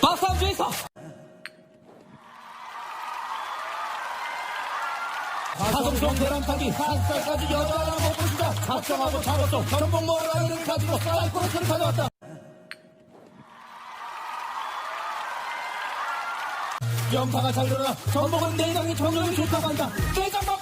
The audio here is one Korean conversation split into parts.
박수 한번 주이소 가성성 계란타기 한 살까지 여자 하나 못 보시다. 작정하고 작업성 전복 가는 가지고 사이코로스를 가져왔다. 영타가 잘 들어라 전복은 내장이 정력이 좋다고 한다. 내장만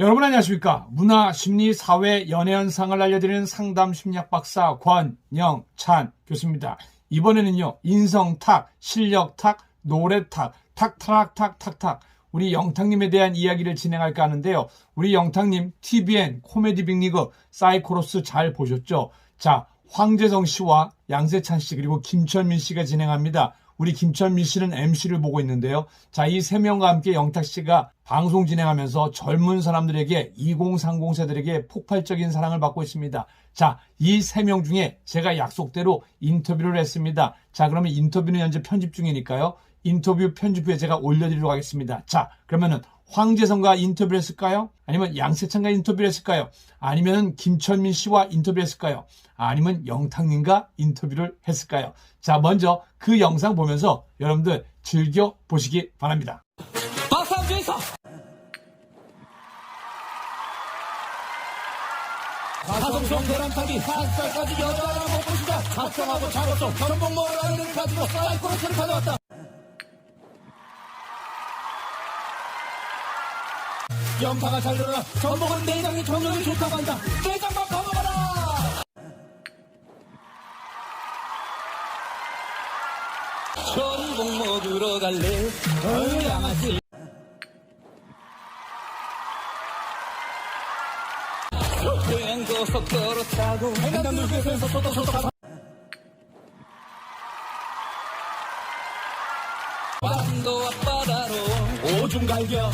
여러분 안녕하십니까 문화, 심리, 사회, 연애 현상을 알려드리는 상담 심리학 박사 권영찬 교수입니다. 이번에는요 인성탁, 실력탁, 노래탁, 탁탁탁 탁 탁 우리 영탁님에 대한 이야기를 진행할까 하는데요. 우리 영탁님 TVN 코미디 빅리그 사이코로스 잘 보셨죠? 자 황재성 씨와 양세찬 씨 그리고 김천민 씨가 진행합니다. 우리 김천민 씨는 MC를 보고 있는데요. 자, 이 세 명과 함께 영탁 씨가 방송 진행하면서 젊은 사람들에게 2030 세들에게 폭발적인 사랑을 받고 있습니다. 자, 이 세 명 중에 제가 약속대로 인터뷰를 했습니다. 자, 그러면 인터뷰는 현재 편집 중이니까요. 인터뷰 편집 후에 제가 올려드리도록 하겠습니다. 자, 그러면은 황재성과 인터뷰를 했을까요? 아니면 양세찬과 인터뷰를 했을까요? 아니면 김천민 씨와 인터뷰를 했을까요? 아니면 영탁님과 인터뷰를 했을까요? 자, 먼저 그 영상 보면서 여러분들 즐겨 보시기 바랍니다. 박수 한번 주이소 가성성 계란타기 한 살까지 여자 하나 못 보시다 작정하고 작업성 전복 먹으러 가는 가지고 사이코로스를 가져왔다 영타가 잘 들어라 전복은 내장이 정력이 좋다고 한다. 내장만 가먹어라! 전복 먹으러 갈래? 어이 양아치 고속도로 타고 횡단도로에서 소독소독 완도 앞바다로 오줌 갈겨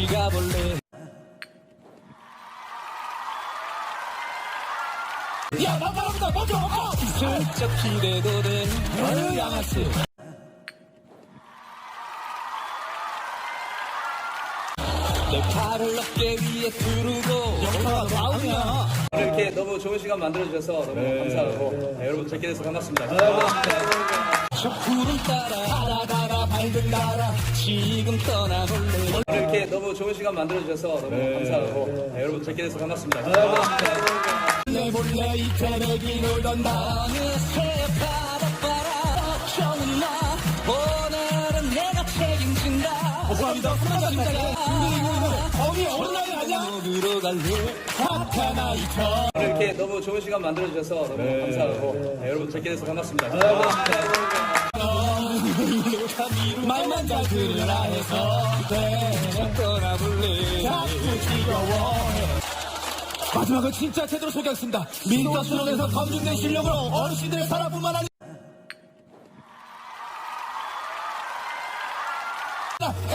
같이 가볼래? 야, 나 따라온다, 먼저, 어! 슬쩍 어느 양아치. 내 팔을 어깨 위에 두르고. 영화가 나오냐 이렇게 너무 좋은 시간 만들어주셔서 너무 감사하고 네, 여러분 뵙게 돼서 반갑습니다. 저 구름 따라 알아가라 밝은 나라. 지금 떠나볼래. 이렇게 너무 좋은 시간 만들어주셔서 너무 감사하고 네, 여러분 뵙게 돼서 반갑습니다. 내 몰래 이 태백이 놀던 어느새 바라봐라 걱정은 마 오늘은 내가 책임진다. 감사합니다. 거기 온라인 아니 야? 먹으러 갈래 사카나 이천 이렇게 너무 좋은 시간 만들어주셔서 너무 감사하고. 네, 여러분 뵙게 돼서 반갑습니다. 말만 잘 들으라 해서 네 떠나볼래. 자꾸 지겨워해 마지막은 진짜 제대로 소개하겠습니다. 민도 수련에서 검증된 실력으로 어르신들의 사랑뿐만 아니라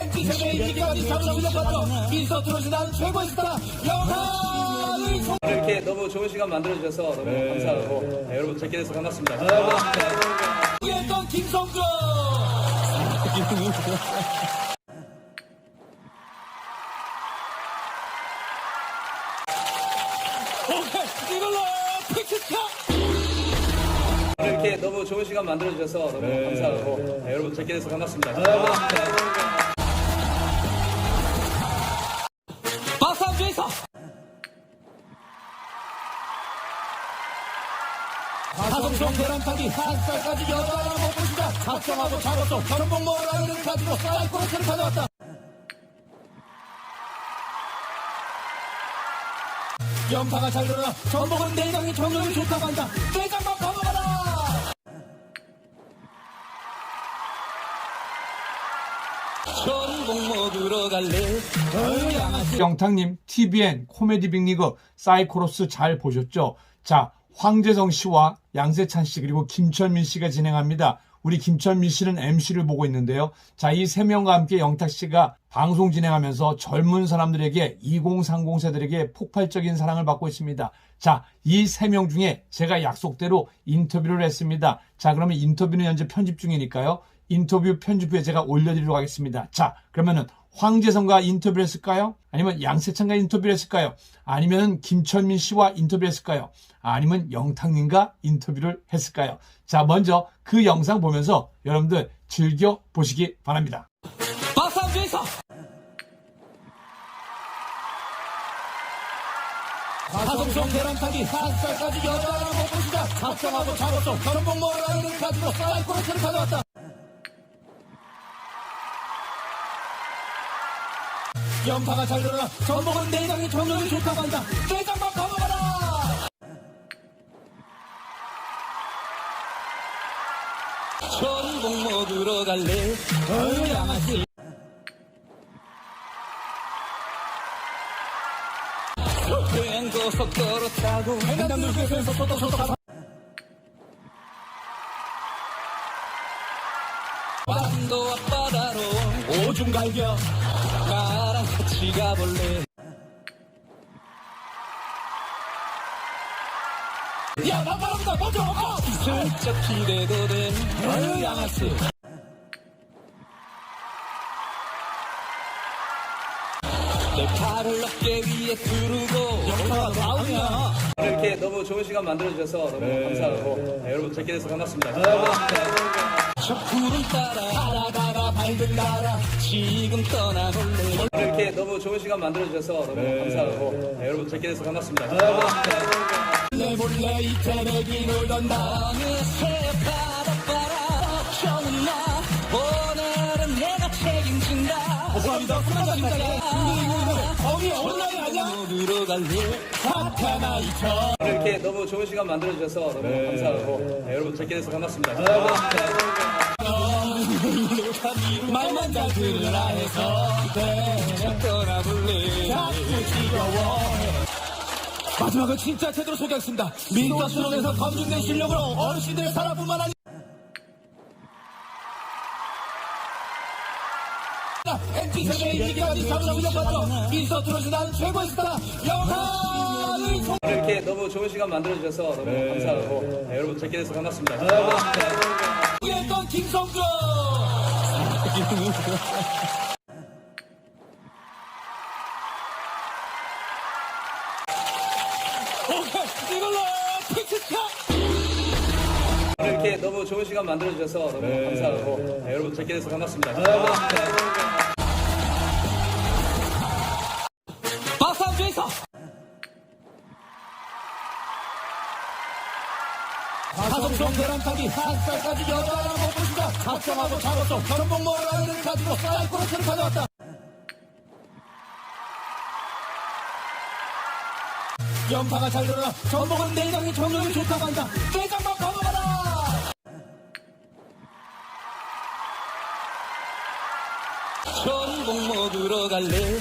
MT세대의 인기까지 잡으려고 민서 트롯이 난 최고의 스타 영화를 소 이렇게 너무 좋은 시간 만들어주셔서 너무 감사하고 네, 여러분 뵙게 돼서 반갑습니다. 했던 김성근 오케이 이걸로 픽스카 이렇게 너무 좋은 시간 만들어주셔서 너무 감사하고 네, 여러분 뵙게 돼서 반갑습니다. 박수 한번 주이소 가성성 계란타기 한 살까지 여자 하나 못 보시다. 작정하고 작업성 전복 먹으러 가는 가지고 사이코로스를 가져왔다. 영타가 잘 들어라 전복은 내장이 정력이 좋다고 한다. 내장만 가먹어라! 전 영탁님 TVN 코미디 빅리그 사이코로스 잘 보셨죠? 자, 황재성 씨와 양세찬 씨 그리고 김천민 씨가 진행합니다. 우리 김천민 씨는 MC를 보고 있는데요. 자, 이 세 명과 함께 영탁 씨가 방송 진행하면서 젊은 사람들에게 2030 세들에게 폭발적인 사랑을 받고 있습니다. 자, 이 세 명 중에 제가 약속대로 인터뷰를 했습니다. 자, 그러면 인터뷰는 현재 편집 중이니까요. 인터뷰 편집 후에 제가 올려드리도록 하겠습니다. 자, 그러면은 황재성과 인터뷰를 했을까요? 아니면 양세찬과 인터뷰를 했을까요? 아니면 김천민 씨와 인터뷰를 했을까요? 아니면 영탁님과 인터뷰를 했을까요? 자, 먼저 그 영상 보면서 여러분들 즐겨 보시기 바랍니다. 박수 한번 주세요. 가성성 계란타기 한 살까지 여자를 못 보시자 작정하고 잡았어 결혼복 먹으라는 가지고 사이코로스를 가져왔다 연파가 잘 들어라 전복은 내장이 정력이 좋다고 한다. 내장만 가먹어라! 전복 먹으러 갈래? 어유 양아치 고속도로 타고 횡단도로에서 소독 소독 반도 앞바다로 오줌 갈겨 같이 가볼래 야 나가랍니다 먼저 어! 슬쩍 기대도 된 어유 양아치 내 팔을 어깨 위에 두르고 영화가 나오냐 이렇게 너무 좋은 시간 만들어주셔서 너무 감사하고 네, 여러분 뵙게 돼서 반갑습니다. 저 구름 따라 가다가 발등 달아 지금 떠나볼래 오늘 이렇게 너무 좋은 시간 만들어주셔서 너무 감사하고 네, 여러분 뵙게 돼서 반갑습니다. 몰래 몰래 이 태백이 놀던다 어느새 바닷바라. 펴는 나 오늘은 내가 책임진다. 감사합니다. 온라인 갈래? 사타나 오늘 이렇게 너무 좋은 시간 만들어주셔서 너무 감사하고 네, 여러분 뵙게 돼서 반갑습니다. 말만 잘 들으라 해서 네 떠나볼래 자꾸 지겨워해 마지막은 진짜 제대로 소개하겠습니다. 민가 수련에서 검증된 실력으로 어르신들의 사랑뿐만 아니라 MZ세대의 인기까지 잡으라고 민서 트롯이 난 최고의 스타 영화를 송 오늘 이렇게 너무 좋은 시간 만들어주셔서 너무 감사하고 네, 여러분 뵙게 돼서 반갑습니다. 했던 김성준 오케이 이걸로 오늘 이렇게 너무 좋은 시간 만들어주셔서 너무 감사하고 네, 여러분 뵙게 돼서 반갑습니다. 박수 한번 주세요 가성성 계란타기 한 살까지 여자를 못 보시자 작정하고 잡았어 결혼복 먹으라는 가지고 사이코로스를 가져왔다. 연파가 잘 들어라 전복은 내장이 정력이 좋다고 한다. 내장만 가먹어라! 전복 먹으러 갈래